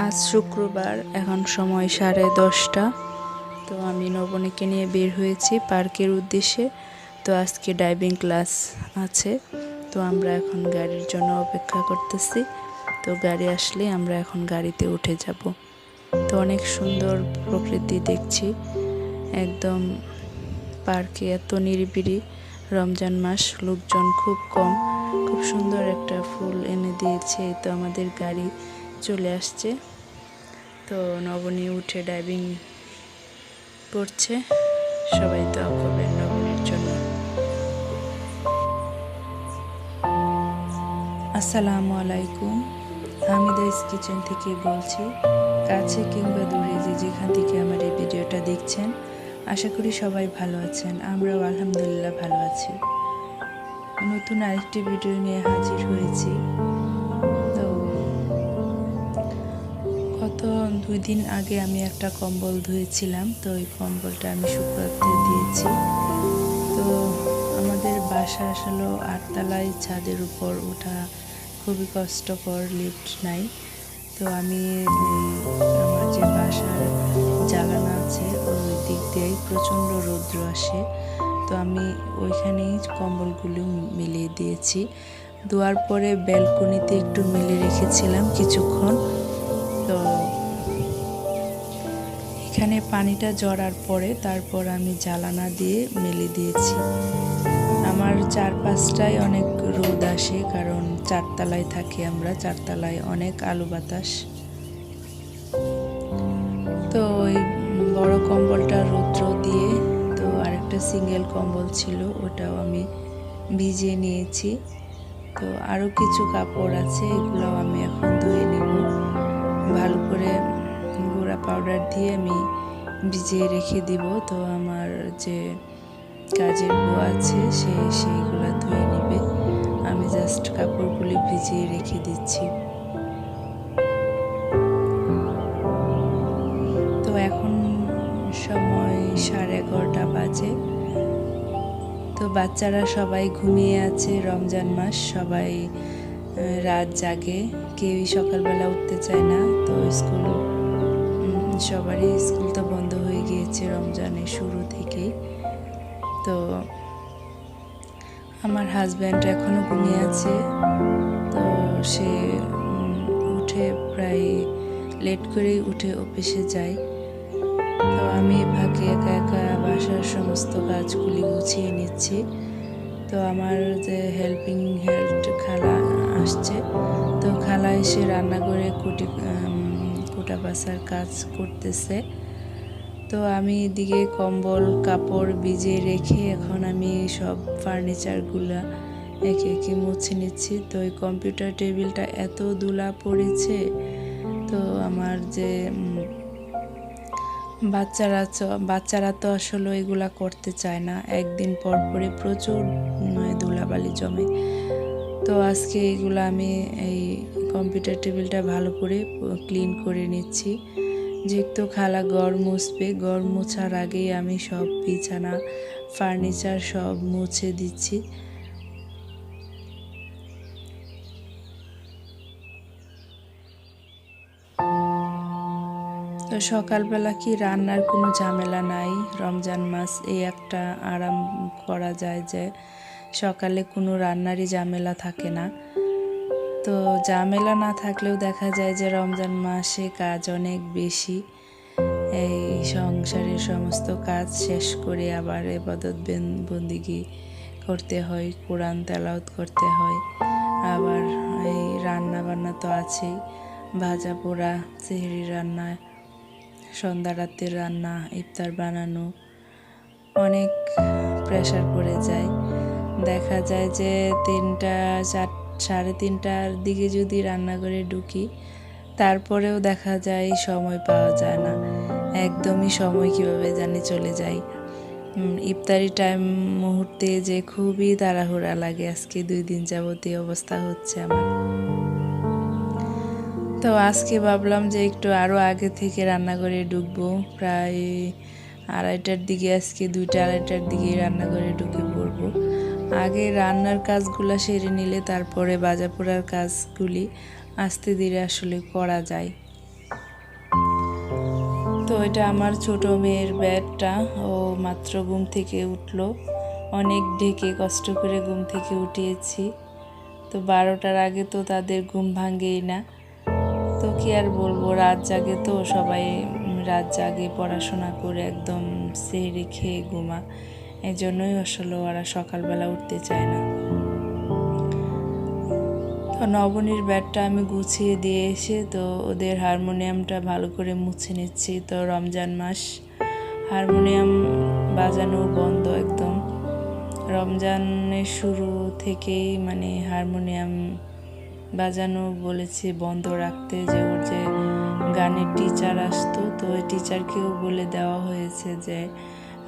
আজ শুক্রবার, এখন সময় সাড়ে দশটা। তো আমি নবনীকে নিয়ে বের হয়েছি পার্কের উদ্দেশ্যে। তো আজকে ড্রাইভিং ক্লাস আছে। তো আমরা এখন গাড়ির জন্য অপেক্ষা করতেছি। তো গাড়ি আসলে আমরা এখন গাড়িতে উঠে যাব। তো অনেক সুন্দর প্রকৃতি দেখছি। একদম পার্কে এত নিরিবিলি রমজান মাস, লোকজন খুব কম। খুব সুন্দর একটা ফুল এনে দিয়েছে। তো আমাদের গাড়ি চলে আসছে। তো নবনী উঠে ডাইভিং করছে। সবাই তো করবেন নবনীর জন্য। আসসালামু আলাইকুম। আমি হামিদাইস কিচেন থেকে বলছি, কাছে কিংবা দূরে যে যেখান থেকে আমার এই ভিডিওটা দেখছেন, আশা করি সবাই ভালো আছেন। আমরাও আলহামদুলিল্লাহ ভালো আছি। নতুন আরেকটি ভিডিও নিয়ে হাজির হয়েছি। দুই দিন আগে আমি একটা কম্বল ধুয়েছিলাম, তো ওই কম্বলটা আমি শুকাতে দিয়েছি। তো আমাদের বাসা আসলে আটতলায় ছাদের উপর ওঠা খুবই কষ্টকর লিফট নাই। তো আমি আমার যে বাসার জ্বালানা আছে, ওই দিক দিয়েই প্রচণ্ড রৌদ্র আসে। তো আমি ওইখানেই কম্বলগুলো মিলিয়ে দিয়েছি। ধোয়ার পরে ব্যালকনিতে একটু মেলে রেখেছিলাম কিছুক্ষণ। তো এখানে পানিটা জড়ার পরে তারপর আমি জ্বালানা দিয়ে মেলে দিয়েছি। আমার চারপাশটায় অনেক রোদ আসে, কারণ চারতলায় থাকি আমরা, চারতলায় অনেক আলু বাতাস। তো ওই বড় কম্বলটা রৌদ্র দিয়ে, তো আরেকটা সিঙ্গেল কম্বল ছিল, ওটাও আমি ভিজিয়ে নিয়েছি। তো আরও কিছু কাপড় আছে এগুলো আমি এখন ধুয়ে নেব। ভালো করে গুঁড়া পাউডার দিয়ে আমি ভিজিয়ে রেখে দিব। তো আমার যে কাজের বউ আছে, সে সেইগুলো ধুয়ে নেবে। আমি জাস্ট কাপড়গুলি ভিজিয়ে রেখে দিচ্ছি। তো এখন সময় সাড়ে এগারোটা বাজে। তো বাচ্চারা সবাই ঘুমিয়ে আছে রমজান মাস, সবাই রাত জাগে। কেউই সকালবেলা উঠতে চায় না, তো স্কুল সবারই স্কুল তো বন্ধ হয়ে গিয়েছে রমজানের শুরু থেকেই। তো আমার হাজব্যান্ড এখনও ঘুমিয়ে আছে। তো সে উঠে প্রায় লেট করেই উঠে অফিসে যায়। তো আমি ফাঁকে একা একা বাসার সমস্ত কাজগুলি গুছিয়ে নিচ্ছি। তো আমার যে হেল্পিং হেল্প খালা আসছে, তো খালা এসে রান্না করে কুটি কুটা বাসার কাজ করতেছে। তো আমি এদিকে কম্বল, কাপড় ভিজিয়ে রেখে এখন আমি সব ফার্নিচারগুলা একে একে মুছে নিচ্ছি। তো ওই কম্পিউটার টেবিলটা এত ধুলা পড়েছে, তো আমার যে বাচ্চারা বাচ্চারা তো আসলে এগুলা করতে চায় না। একদিন পর পরে প্রচুর নয় ধুলাবালি জমে। তো আজকে এগুলো আমি এই কম্পিউটার টেবিলটা ভালো করে ক্লিন করে নিচ্ছি। যেহেতু খালা গড় মুছবে গড় মোছার আগেই আমি সব বিছানা, ফার্নিচার সব মুছে দিচ্ছি। তো সকালবেলা কি রান্নার কোনো ঝামেলা নাই? রমজান মাস এই একটা আরাম করা যায় যে, সকালে কোনো রান্নারই ঝামেলা থাকে না। তো ঝামেলা না থাকলেও দেখা যায় যে রমজান মাসে কাজ অনেক বেশি। এই সংসারের সমস্ত কাজ শেষ করে আবার এবাদত বেন- বন্দিগি করতে হয়, কোরআন তেলাওত করতে হয়। আবার এই রান্না বান্না তো আছেই। ভাজা পোড়া চেহারি রান্না, সন্ধ্যা রাতের রান্না, ইফতার বানানো, অনেক প্রেশার পড়ে যায়। দেখা যায় যে তিনটা চার সাড়ে তিনটার দিকে যদি রান্নাঘরে ঢুকি তারপরেও দেখা যায় সময় পাওয়া যায় না। একদমই সময় কীভাবে জানি চলে উম, ইফতারি টাইম মুহূর্তে যে খুবই তাড়াহুড়া লাগে আজকে দুই দিন যাবত এই অবস্থা হচ্ছে আমার। তো আজকে ভাবলাম যে একটু আরও আগে থেকে রান্নাঘরে ঢুকবো। প্রায় আড়াইটার দিকে আজকে দুইটা আড়াইটার দিকে রান্নাঘরে ঢুকে রান্নার কাজগুলো সেরে নিলে তারপরে বাজা পোড়ার কাজগুলি আস্তে ধীরে আসলে করা যায়। তো এটা আমার ছোট মেয়ের ব্যাটটা। ও মাত্র ঘুম থেকে উঠল। অনেক ঢেকে কষ্ট করে ঘুম থেকে উঠিয়েছি। তো বারোটার আগে তো তাদের ঘুম ভাঙেই না। তো কি আর বলব, রাত জাগে তো সবাই, রাত জাগে পড়াশোনা করে একদম সেরে খেয়ে ঘুমা এই জন্যই আসলে ওরা সকালবেলা উঠতে চায় না। তো নবনীর ব্যাটটা আমি গুছিয়ে দিয়ে এসে তো ওদের হারমোনিয়ামটা ভালো করে মুছে নিচ্ছি তো রমজান মাস। হারমোনিয়াম বাজানো বন্ধ একদম। রমজানের শুরু থেকেই মানে হারমোনিয়াম বাজানো বলেছে বন্ধ রাখতে যে ওর যে গানের টিচার আসতো, তো ওই টিচারকেও বলে দেওয়া হয়েছে যে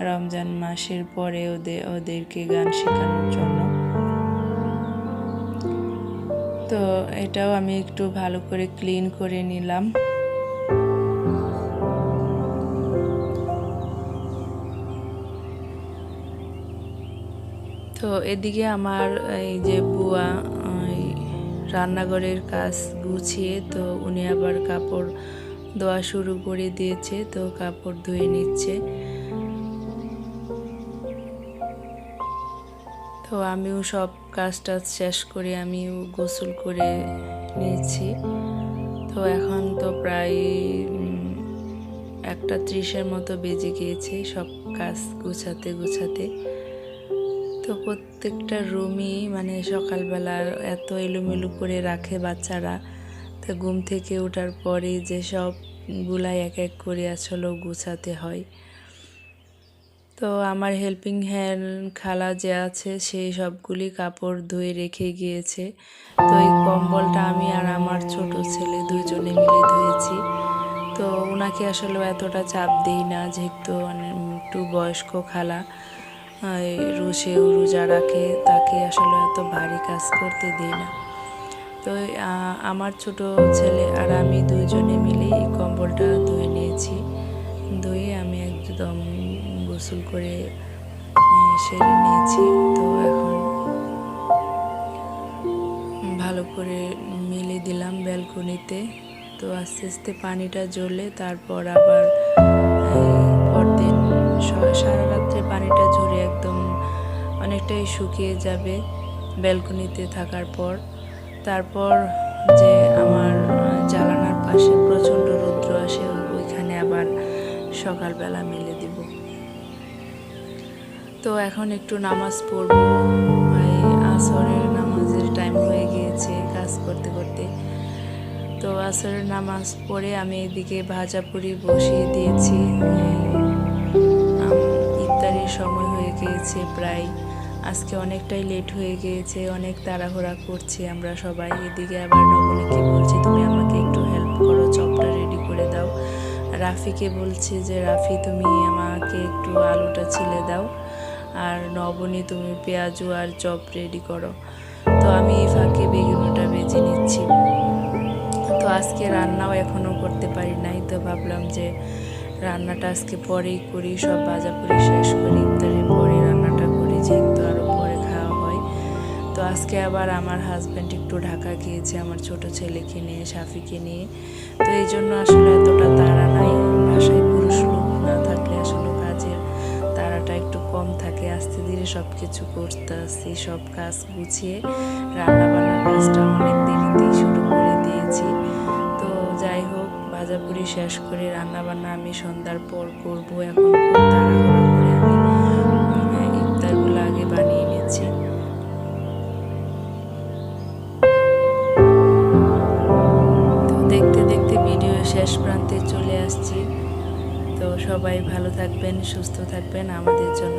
রমজান মাসের পরে ওদের ওদেরকে গান শেখানোর জন্য। তো এটাও আমি একটু ভালো করে ক্লিন করে নিলাম। তো এদিকে আমার এই যে বুয়া রান্নাঘরের কাজ গুছিয়ে, তো উনি আবার কাপড় ধোয়া শুরু করে দিয়েছে, তো কাপড় ধুয়ে নিচ্ছে। তো আমিও সব কাজ টাজ শেষ করে আমিও গোসল করে নিয়েছি। তো এখন তো প্রায় একটা ত্রিশের মতো বেজে গিয়েছে সব কাজ গুছাতে গুছাতে। তো প্রত্যেকটা রুমই মানে সকালবেলা এত এলোমেলো করে রাখে বাচ্চারা। তো ঘুম থেকে ওঠার পরে যে সবগুলাই এক এক করে আসলেও গুছাতে হয়। তো আমার হেল্পিং হ্যান্ড খালা যে আছে সেই সবগুলি কাপড় ধুয়ে রেখে গিয়েছে। তো এই কম্বলটা আমি আর আমার ছোট ছেলে দুজনে মিলে ধুয়েছি। তো ওনাকে আসলে এতটা চাপ দিই না, যেহেতু মানে একটু বয়স্ক খালা। রুশেও রোজা রাখে, তাকে আসলে এত ভারী কাজ করতে দিই না। তো আমার ছোট ছেলে আর আমি দুইজনে মিলে এই কম্বলটা ধুয়ে নিয়েছি। ধুয়ে আমি একদম গোসল করে সেরে নিয়েছি। তো এখন ভালো করে মিলে দিলাম ব্যালকনিতে। তো আস্তে আস্তে পানিটা জ্বলে তারপর আবার পরদিন সারা রাত্রে পানিটা ঝরে একদম অনেকটাই শুকিয়ে যাবে ব্যালকনিতে থাকার পর। তারপর যে আমার জানালার পাশে প্রচণ্ড রৌদ্র আসে, ওইখানে আবার সকালবেলা মেলে দিব। তো এখন একটু নামাজ পড়ব। আসরের নামাজের টাইম হয়ে গিয়েছে কাজ করতে করতে। তো আসরের নামাজ পড়ে আমি এদিকে ভাজা পুরি বসিয়ে দিয়েছি। ইফতারের সময় হয়ে গিয়েছে প্রায়। আজকে অনেকটাই লেট হয়ে গিয়েছে, অনেক তাড়াহুড়া করছি আমরা সবাই। এদিকে আবার নবনীকে বলছি, তুমি আমাকে একটু হেল্প করো, চপটা রেডি করে দাও। রাফিকে বলছি যে, রাফি, তুমি আমাকে একটু আলুটা ছিলে দাও। আর নবনী, তুমি পেঁয়াজু আর চপ রেডি করো। তো আমি এই ফাঁকে বেগুনটা বেজে নিচ্ছি। তো আজকে রান্নাও এখনও করতে পারি নাই, তো ভাবলাম যে রান্নাটা আজকে পরেই করি, সব বাজাপুরি শেষ করি ইফতারের পরে রান্নাটা করি, যেহেতু আরও পরে খাওয়া হয়। তো আজকে আবার আমার হাজব্যান্ড একটু ঢাকা গিয়েছে, আমার ছোট ছেলেকে নিয়ে, সাফিকে নিয়ে। তো এই জন্য আসলে এতটা তাড়া নাই, বাসায় সব কিছু করতে আসছি সব কাজ গুছিয়ে রান্না বান্নার কাজটা অনেক দেরিতেই শুরু করে দিয়েছি। তো যাই হোক ভাজাপুরি শেষ করে রান্না বান্না আমি সন্ধ্যার পর করব। এখন আগে বানিয়ে তো দেখতে দেখতে শেষ প্রান্তে চলে আসছি। তো সবাই ভালো থাকবেন, সুস্থ থাকবেন, আমাদের জন্য